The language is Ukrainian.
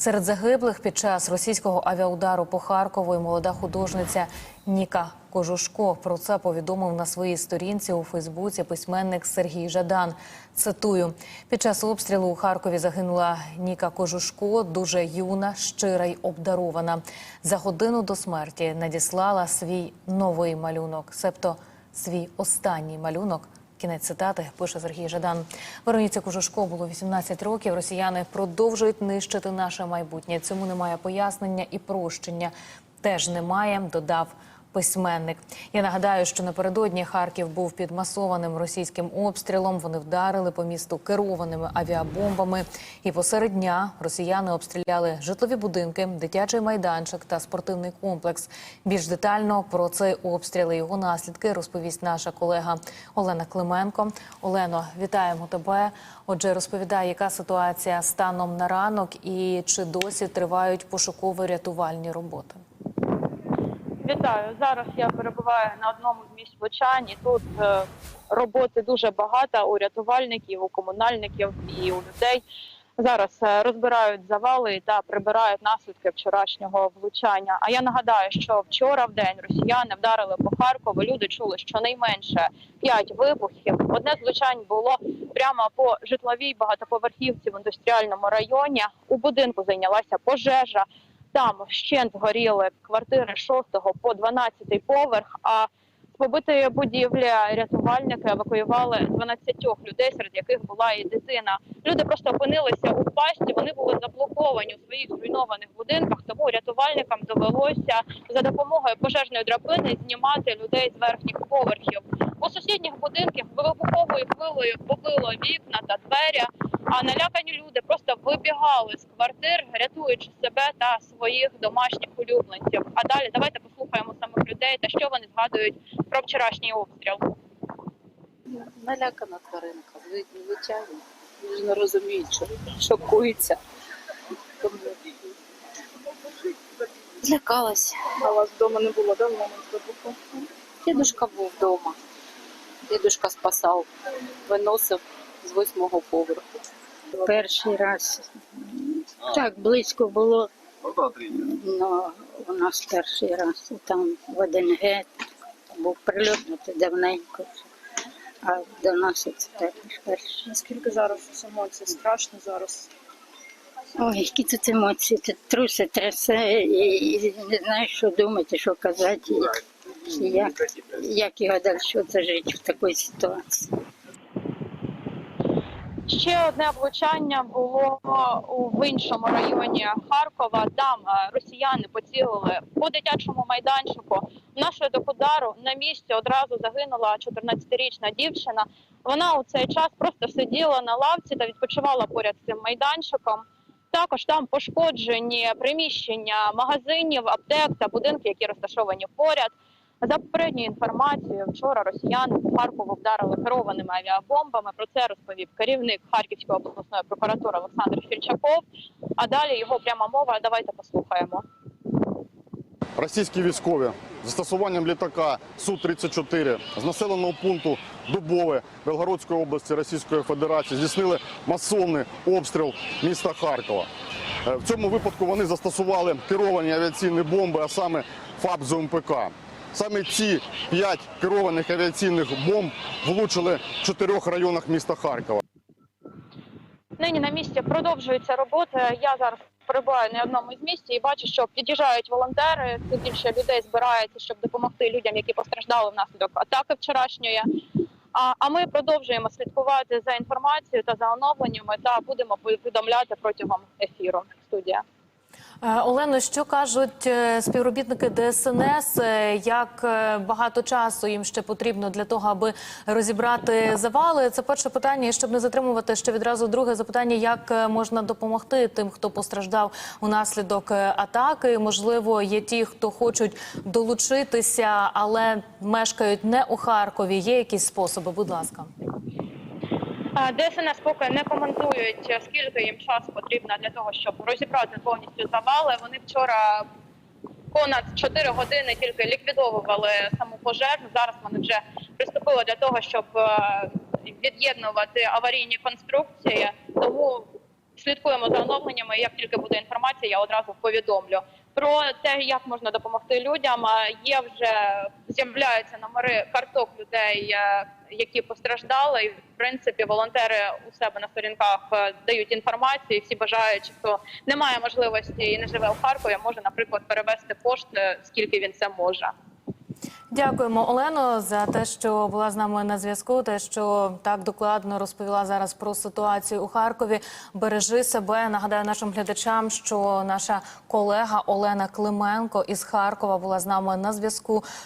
Серед загиблих під час російського авіаудару по Харкову і молода художниця Ніка Кожушко. Про це повідомив на своїй сторінці у Фейсбуці письменник Сергій Жадан. Цитую: під час обстрілу у Харкові загинула Ніка Кожушко, дуже юна, щира й обдарована. За годину до смерті надіслала свій новий малюнок, себто свій останній малюнок. Кінець цитати пише Сергій Жадан. Вероніці Кожушко було 18 років. Росіяни продовжують нищити наше майбутнє. Цьому немає пояснення і прощення. Теж немає. Додав письменник. Я нагадаю, що напередодні Харків був під масованим російським обстрілом. Вони вдарили по місту керованими авіабомбами. І посеред дня росіяни обстріляли житлові будинки, дитячий майданчик та спортивний комплекс. Більш детально про цей обстріл і його наслідки розповість наша колега Олена Клименко. Олено, вітаємо тебе. Отже, розповідай, яка ситуація станом на ранок і чи досі тривають пошуково-рятувальні роботи. Вітаю. Зараз я перебуваю на одному з місць влучань. І Тут е, роботи дуже багато у рятувальників, у комунальників і у людей. Зараз е, розбирають завали та прибирають наслідки вчорашнього влучання. А я нагадаю, що вчора в день росіяни вдарили по Харкову. Люди чули щонайменше п'ять вибухів. Одне з влучань було прямо по житловій багатоповерхівці в індустріальному районі. У будинку зайнялася пожежа. Там вщент горіли квартири 6 по 12 поверх. А побитої будівлі рятувальники евакуювали 12 людей, серед яких була і дитина. Люди просто опинилися у пасті. Вони були заблоковані у своїх зруйнованих будинках. Тому рятувальникам довелося за допомогою пожежної драбини знімати людей з верхніх поверхів. У сусідніх будинків вибуховою хвилею побило вікна та двері. А налякані люди просто вибігали з квартир, рятуючи себе та своїх домашніх улюбленців. А далі давайте послухаємо самих людей та що вони згадують про вчорашній обстріл. Налякана тваринка, зви- звичайно. Ж не розуміють, що шокуються. Тому Злякалась. А у вас вдома не було, да, в момент вибуху? Дідушка був вдома. Дідушка спасав, виносив з восьмого поверху. Перший раз так близько було, але у нас перший раз там в 1Г був прильот, ну, це давненько. А до нас це також перше. Наскільки зараз емоцій? Страшно зараз. Ой, які тут емоції, тут труси трясе, і, і не знаєш, що думати, що казати, і, і як, як його далі жити в такій ситуації. Ще одне влучання було в іншому районі Харкова. Там е, росіяни поцілили по дитячому майданчику. Внаслідок удару на місці одразу загинула 14-річна дівчина. Вона у цей час просто сиділа на лавці та відпочивала поряд з цим майданчиком. Також там пошкоджені приміщення магазинів, аптек та будинки, які розташовані поряд. За попередньою інформацією, вчора росіяни по Харкову вдарили керованими авіабомбами. Про це розповів керівник Харківської обласної прокуратури Олександр Фільчаков. А далі його пряма мова. Давайте послухаємо. Російські військові застосуванням літака Су-34 з населеного пункту Дубове Белгородської області Російської Федерації здійснили масовний обстріл міста Харкова. Е, В цьому випадку вони застосували керовані авіаційні бомби, а саме ФАБ ЗМПК. Саме ці п'ять керованих авіаційних бомб влучили в чотирьох районах міста Харкова. Нині на місці продовжується робота. Я зараз перебуваю на одному з місць і бачу, що під'їжджають волонтери. Тут більше людей збирається, щоб допомогти людям, які постраждали внаслідок атаки вчорашньої. А, а ми продовжуємо слідкувати за інформацією та за оновленнями та будемо повідомляти протягом ефіру. Студія. Е, Олено, що кажуть е, співробітники ДСНС? Е, Як багато часу їм ще потрібно для того, аби розібрати завали? Це перше питання. І щоб не затримувати ще відразу друге запитання: як можна допомогти тим, хто постраждав унаслідок атаки? Можливо, є ті, хто хочуть долучитися, але мешкають не у Харкові. Є якісь способи? Будь ласка. ДСНС поки не коментують, скільки їм часу потрібно для того, щоб розібрати повністю завали. Вони вчора понад 4 години тільки ліквідовували саму пожежу. Зараз вони вже приступили для того, щоб е, від'єднувати аварійні конструкції. Тому слідкуємо за оновленнями. Як тільки буде інформація, я одразу повідомлю. Про те, як можна допомогти людям, є вже з'являються номери карток людей, е, які постраждали. І в принципі, волонтери у себе на сторінках е, дають інформацію. Всі бажаючі, хто не має можливості і не живе в Харкові, може, наприклад, перевести кошти, скільки він це може. Дякуємо, Олено, за те, що була з нами на зв'язку. Те, що так докладно розповіла зараз про ситуацію у Харкові. Бережи себе. Нагадаю нашим глядачам, що наша колега Олена Клименко із Харкова була з нами на зв'язку.